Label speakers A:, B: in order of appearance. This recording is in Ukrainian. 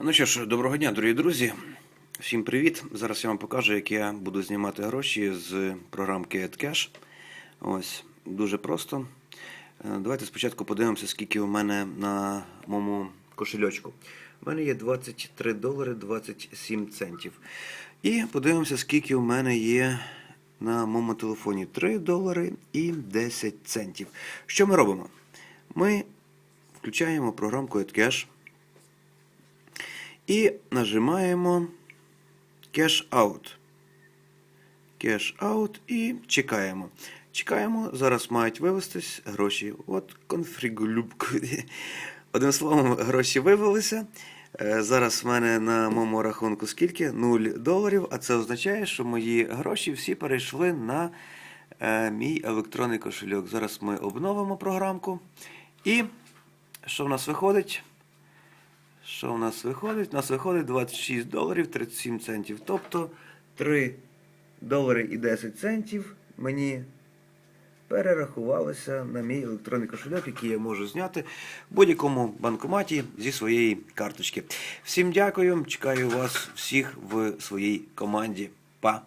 A: Ну що ж, доброго дня, дорогі друзі. Всім привіт. Зараз я вам покажу, як я буду знімати гроші з програмки AdCash. Ось, дуже просто. Е, Давайте спочатку подивимося, скільки у мене на моєму кошельочку. У мене є 23 долари 27 центів. І подивимося, скільки у мене є на моєму телефоні 3 долари і 10 центів. Що ми робимо? Ми включаємо програмку AdCash. І нажимаємо Cash Out. Cash Out і чекаємо. Чекаємо, зараз мають вивестись гроші. От конфрігулюбку. Одним словом, гроші вивелися. Е, Зараз в мене на моєму рахунку скільки? 0 доларів, а це означає, що мої гроші всі перейшли на е, мій електронний кошельок. Зараз ми обновимо програмку. І що в нас виходить? Що в нас виходить? У нас виходить 26 доларів 37 центів. Тобто 3 долари і 10 центів мені перерахувалося на мій електронний кошельок, який я можу зняти в будь-якому банкоматі зі своєї карточки. Всім дякую, чекаю вас всіх в своїй команді. Па!